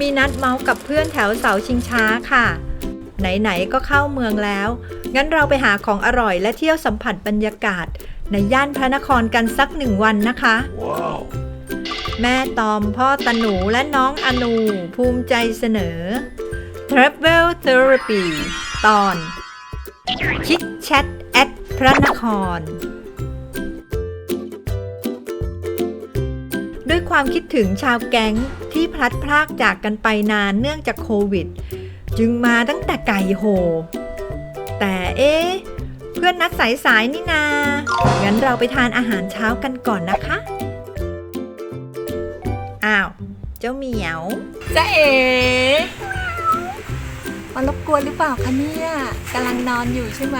มีนัดเมาส์กับเพื่อนแถวเสาชิงช้าค่ะ ไหนๆก็เข้าเมืองแล้ว งั้นเราไปหาของอร่อยและเที่ยวสัมผัสบรรยากาศ ในย่านพระนครกันสักหนึ่งวันนะคะ Wow. แม่ตอมพ่อตะหนูและน้องอนูภูมิใจเสนอ Travel Therapy ตอนชิดแชทแอดพระนคร ด้วยความคิดถึงชาวแก๊งที่พลัดพรากจากกันไปนานเนื่องจากโควิด จึงมาตั้งแต่ไก่โห แต่เอ๊ะเพื่อนนัดสายๆนี่นา งั้นเราไปทานอาหารเช้ากันก่อนนะคะ อ้าว เจ้าเหมียวจ้าเอ๋มารบกวนหรือเปล่าคะเนี่ยกำลังนอนอยู่ใช่ไหม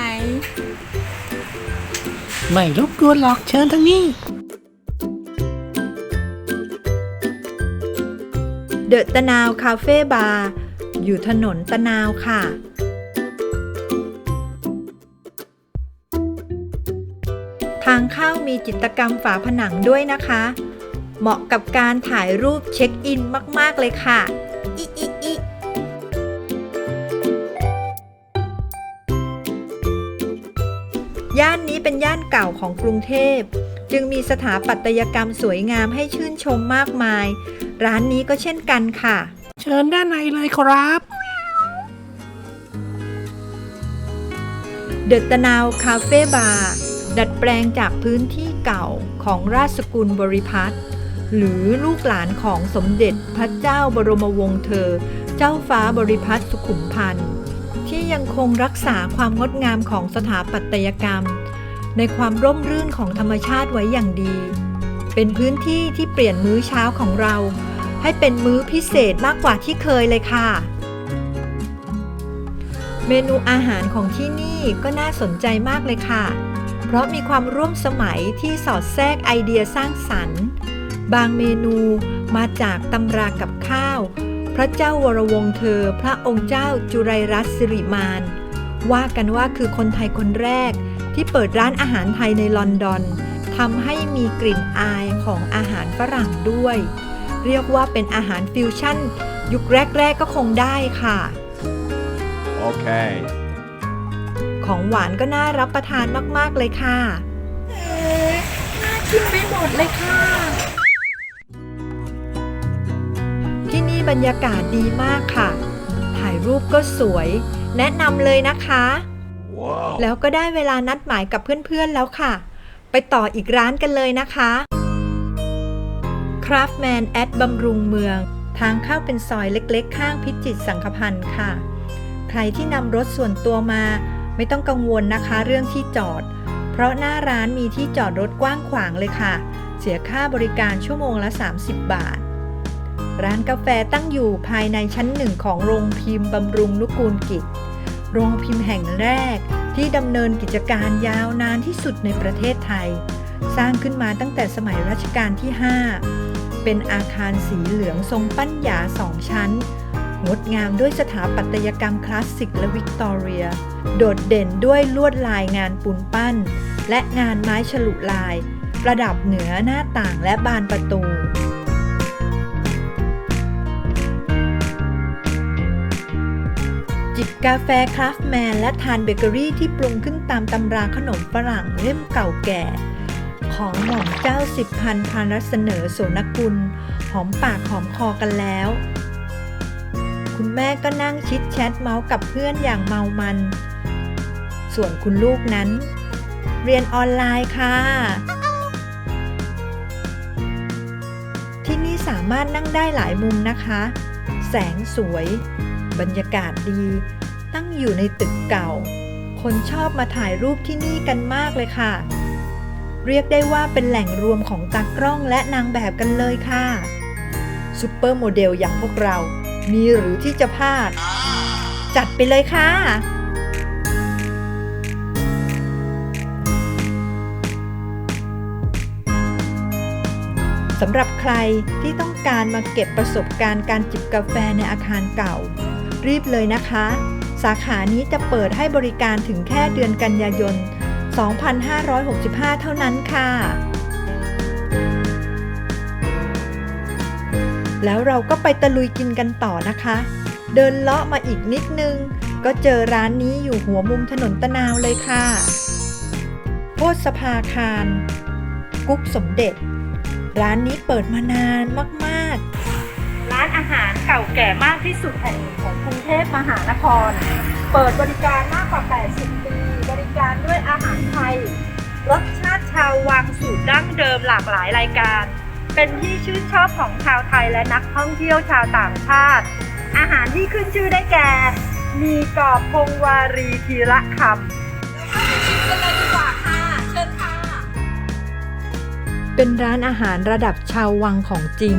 ไม่รบกวนหรอกเชิญทางนี้ เดอะตะนาวคาเฟ่บาร์อยู่ถนนตะนาวค่ะ ทางเข้ามีจิตรกรรมฝาผนังด้วยนะคะ เหมาะกับการถ่ายรูปเช็คอินมาก ๆ เลยค่ะอิอิอิย่านนี้เป็นย่านเก่าของกรุงเทพ จึงมีสถาปัตยกรรมสวยงามให้ชื่นชมมากมาย ร้านนี้ก็เช่นกันค่ะ เชิญด้านในเลยครับ เดอะตะนาวคาเฟ่บาร์ดัดแปลงจากพื้นที่เก่าของราชสกุลบริพัตรหรือลูกหลานของสมเด็จพระเจ้าบรมวงศ์เธอ เจ้าฟ้าบริพัตรสุขุมพันธ์ที่ยังคงรักษาความงดงามของสถาปัตยกรรม ในความร่มรื่นของธรรมชาติไว้อย่างดี เป็นพื้นที่ที่เปลี่ยนมื้อเช้าของเรา ให้เป็นมื้อพิเศษมากกว่าที่เคยเลยค่ะ เมนูอาหารของที่นี่ก็น่าสนใจมากเลยค่ะ เพราะมีความร่วมสมัยที่สอดแทรกไอเดียสร้างสรรค์ บางเมนูมาจากตำรากับข้าว พระเจ้าวรวงเธอ พระองค์เจ้าจุไรรัตน์สิริมาน ว่ากันว่าคือคนไทยคนแรกที่เปิดร้านอาหารไทยในลอนดอนทำให้มีกลิ่นอายของอาหารฝรั่งด้วย เรียกว่าเป็นอาหารฟิวชั่น ยุคแรก ๆ ก็คงได้ค่ะ Okay. ของหวานก็น่ารับประทานมาก ๆ เลยค่ะน่ากินไปหมดเลยค่ะ ที่นี่บรรยากาศดีมากค่ะ ถ่ายรูปก็สวย แนะนำเลยนะคะ Wow. แล้วก็ได้เวลานัดหมายกับเพื่อน ๆ แล้วค่ะ ไปต่ออีกร้านกันเลยนะคะ Craftman แอดบำรุงเมือง ทางเข้าเป็นซอยเล็กๆ ข้างพิจิตรสังขพันธ์ค่ะ ใครที่นำรถส่วนตัวมา ไม่ต้องกังวลนะคะเรื่องที่จอด เพราะหน้าร้านมีที่จอดรถกว้างขวางเลยค่ะ เสียค่าบริการชั่วโมงละ 30 บาท ร้านกาแฟตั้งอยู่ภายในชั้นหนึ่งของโรงพิมพ์บำรุงนุกูลกิจ โรงพิมพ์แห่งแรกที่ดำเนินกิจการยาวนานที่สุดในประเทศไทย สร้างขึ้นมาตั้งแต่สมัยรัชกาลที่ 5 เป็นอาคารสีเหลืองทรงปั้นหยาสองชั้น งดงามด้วยสถาปัตยกรรมคลาสสิกและวิกตอเรีย โดดเด่นด้วยลวดลายงานปูนปั้น และงานไม้ฉลุลาย ประดับเหนือหน้าต่างและบานประตูจิบกาแฟคราฟแมนและทานเบเกอรี่ที่ปรุงขึ้นตามตำราขนมฝรั่งเล่มเก่าแก่ ของหม่อมเจ้าสิบพันพานรัเสนอโสนกุล หอมปากหอมคอกันแล้ว คุณแม่ก็นั่งชิดแชทเมาส์กับเพื่อนอย่างเมามัน ส่วนคุณลูกนั้น เรียนออนไลน์ค่ะ ที่นี่สามารถนั่งได้หลายมุมนะคะ แสงสวย บรรยากาศดี ตั้งอยู่ในตึกเก่า คนชอบมาถ่ายรูปที่นี่กันมากเลยค่ะ เรียกได้ว่าเป็นแหล่งรวมของตากล้องและนางแบบกันเลยค่ะซูเปอร์โมเดลอย่างพวกเรา มีหรือที่จะพลาด จัดไปเลยค่ะสำหรับใครที่ต้องการมาเก็บประสบการณ์การจิบกาแฟในอาคารเก่า รีบเลยนะคะ สาขานี้จะเปิดให้บริการถึงแค่เดือนกันยายน 2565 เท่านั้นค่ะ แล้วเราก็ไปตะลุยกินกันต่อนะคะ เดินเลาะมาอีกนิดนึง ก็เจอร้านนี้อยู่หัวมุมถนนตะนาวเลยค่ะโพสภาคาร กุ๊กสมเด็จ ร้านนี้เปิดมานานมากๆ ร้านอาหารเก่าแก่มากที่สุดแห่งของกรุงเทพมหานคร เปิดบริการมากกว่า 80 ปีบ ริการด้วยอาหารไทย รสชาติชาววังสูตรดั้งเดิมหลากหลายรายการ เป็นที่ชื่นชอบของชาวไทยและนักท่องเที่ยวชาวต่างชาติ อาหารที่ขึ้นชื่อได้แก่ มีกรอบพงวารีทีละคำเป็นร้านอาหารระดับชาววังของจริง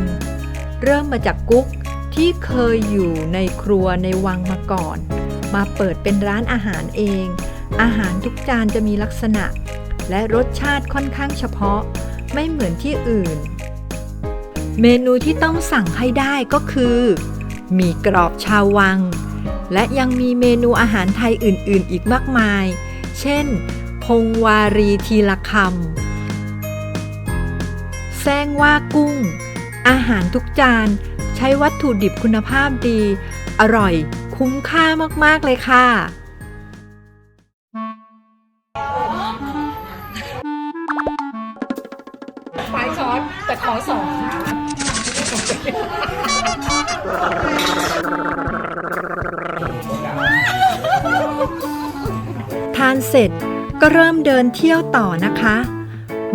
เริ่มมาจากกุ๊กที่เคยอยู่ในครัวในวังมาก่อน มาเปิดเป็นร้านอาหารเอง อาหารทุกจานจะมีลักษณะ และรสชาติค่อนข้างเฉพาะ ไม่เหมือนที่อื่น เมนูที่ต้องสั่งให้ได้ก็คือหมี่กรอบชาววัง และยังมีเมนูอาหารไทยอื่น ๆ อีกมากมาย เช่น พงวารีทีละคำแซงว่ากุ้ง อาหารทุกจานใช้วัตถุดิบคุณภาพดี อร่อยคุ้มค่ามาก ๆ เลยค่ะ ทานเสร็จก็เริ่มเดินเที่ยวต่อนะคะ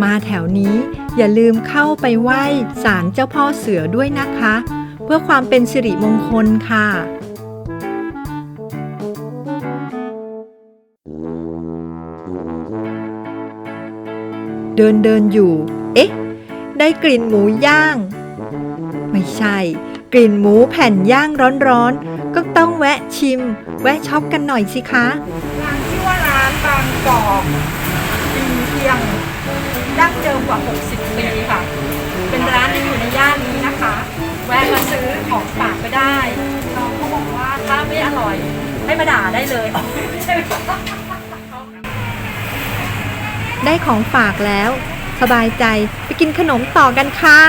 มาแถวนี้อย่าลืมเข้าไปไหว้ศาลเจ้าพ่อเสือด้วยนะคะ เพื่อความเป็นสิริมงคลค่ะเดินเดินอยู่ เอ๊ะ ได้กลิ่นหมูย่าง ไม่ใช่ กลิ่นหมูแผ่นย่างร้อนๆ ก็ต้องแวะชิม แวะช็อปกันหน่อยสิคะ ร้านชื่อว่าร้านบางกอกปีเพียงดั้งเดิมกว่า 60 ปีค่ะ เป็นร้านที่อยู่ในย่านนี้นะคะ แวะมาซื้อของฝากไปได้น้องเขาบอกว่าถ้าไม่อร่อยให้มาด่าได้เลยอ๋อไม่ใช่ค่ะได้ของฝากแล้ว สบายใจไปกินขนมต่อกันค่ะ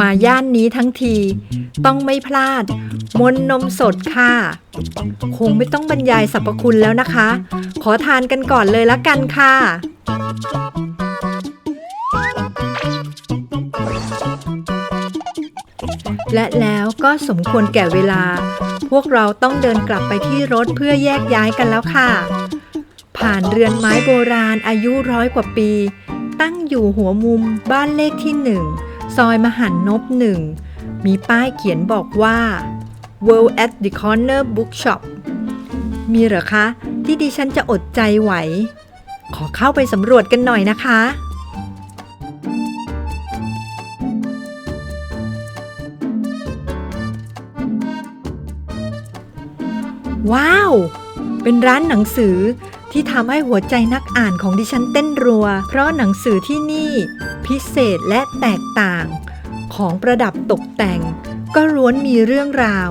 มาย่านนี้ทั้งที ต้องไม่พลาด มนนมสดค่ะ คงไม่ต้องบรรยายสรรพคุณแล้วนะคะ ขอทานกันก่อนเลยละกันค่ะ และแล้วก็สมควรแก่เวลา พวกเราต้องเดินกลับไปที่รถเพื่อแยกย้ายกันแล้วค่ะ ผ่านเรือนไม้โบราณอายุร้อยกว่าปี ตั้งอยู่หัวมุมบ้านเลขที่หนึ่ง ซอยมหันนบหนึ่ง มีป้ายเขียนบอกว่า World at the Corner Bookshop มีเหรอคะ ที่ดิฉันจะอดใจไหว ขอเข้าไปสำรวจกันหน่อยนะคะ ว้าว เป็นร้านหนังสือ ที่ทำให้หัวใจนักอ่านของดิฉันเต้นรัว เพราะหนังสือที่นี่ พิเศษและแตกต่าง ของประดับตกแต่ง ก็ล้วนมีเรื่องราว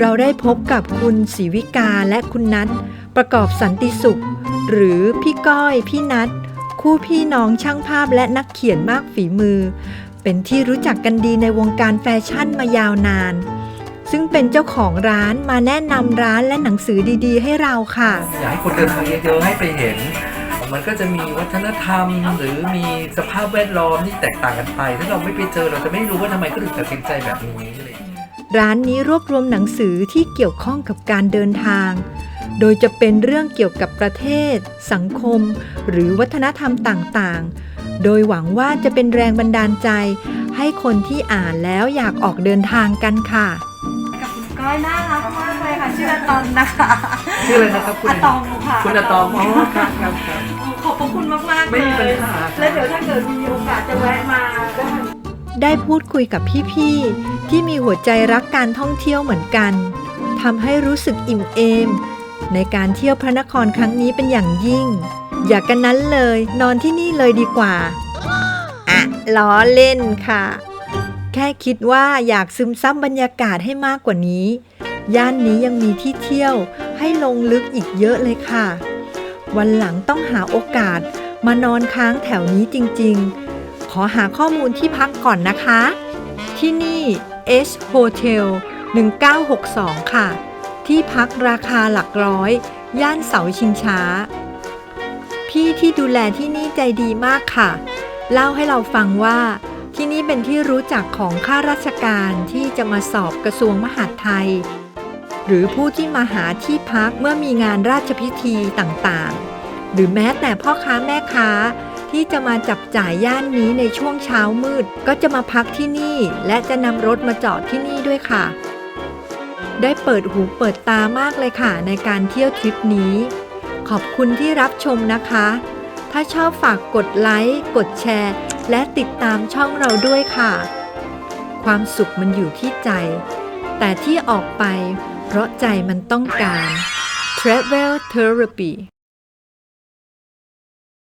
เราได้พบกับคุณศรีวิกาและคุณนัทประกอบสันติสุข หรือพี่ก้อยพี่นัทคู่พี่น้องช่างภาพและนักเขียนมากฝีมือ เป็นที่รู้จักกันดีในวงการแฟชั่นมายาวนาน ซึ่งเป็นเจ้าของร้านมาแนะนำร้านและหนังสือดีๆ ให้เราค่ะ อยากให้คนเดินทางเยอะๆให้ไปเห็น มันก็จะมีวัฒนธรรม หรือมีสภาพแวดล้อมที่แตกต่างกันไป ถ้าเราไม่ไปเจอเราจะไม่รู้ว่าทำไมก็ถึงตัดสินใจแบบนี้อะไรอย่างเงี้ย ร้านนี้รวบรวมหนังสือที่เกี่ยวข้องกับการเดินทาง โดยจะเป็นเรื่องเกี่ยวกับประเทศ สังคม หรือวัฒนธรรมต่างๆ โดยหวังว่าจะเป็นแรงบันดาลใจ ให้คนที่อ่านแล้วอยากออกเดินทางกันค่ะ กับคุณก้อยน่ารักมากเลยค่ะชื่ออะตอมนะคะชื่ออะไรนะครับคุณอะตอมค่ะคุณอะตอมอ๋อครับครับครับ ขอบพระคุณมากๆไม่เลมีปัญยหา แล้วเดี๋ยวถ้าเกิดมีโอกาสจะแวะมาได้ได้พูดคุยกับพี่ๆที่มีหัวใจรักการท่องเที่ยวเหมือนกันทำให้รู้สึกอิ่มเอม ในการเที่ยวพระนครครั้งนี้เป็นอย่างยิ่ง อยากกันนั้นเลย นอนที่นี่เลยดีกว่าอะล้อเล่นค่ะ แค่คิดว่าอยากซึมซับบรรยากาศให้มากกว่านี้ ย่านนี้ยังมีที่เที่ยวให้ลงลึกอีกเยอะเลยค่ะ วันหลังต้องหาโอกาสมานอนค้างแถวนี้จริงๆ ขอหาข้อมูลที่พักก่อนนะคะ ที่นี่ H Hotel 1962 ค่ะ ที่พักราคาหลักร้อย ย่านเสาชิงช้า พี่ที่ดูแลที่นี่ใจดีมากค่ะ เล่าให้เราฟังว่า ที่นี่เป็นที่รู้จักของข้าราชการที่จะมาสอบกระทรวงมหาดไทย หรือผู้ที่มาหาที่พักเมื่อมีงานราชพิธีต่างๆ หรือแม้แต่พ่อค้าแม่ค้าที่จะมาจับจ่ายย่านนี้ในช่วงเช้ามืด ก็จะมาพักที่นี่ และจะนำรถมาจอดที่นี่ด้วยค่ะ ได้เปิดหูเปิดตามากเลยค่ะ ในการเที่ยวทริปนี้ ขอบคุณที่รับชมนะคะ ถ้าชอบฝากกดไลค์ กดแชร์ และติดตามช่องเราด้วยค่ะ ความสุขมันอยู่ที่ใจ แต่ที่ออกไปเพราะใจมันต้องการ Travel Therapy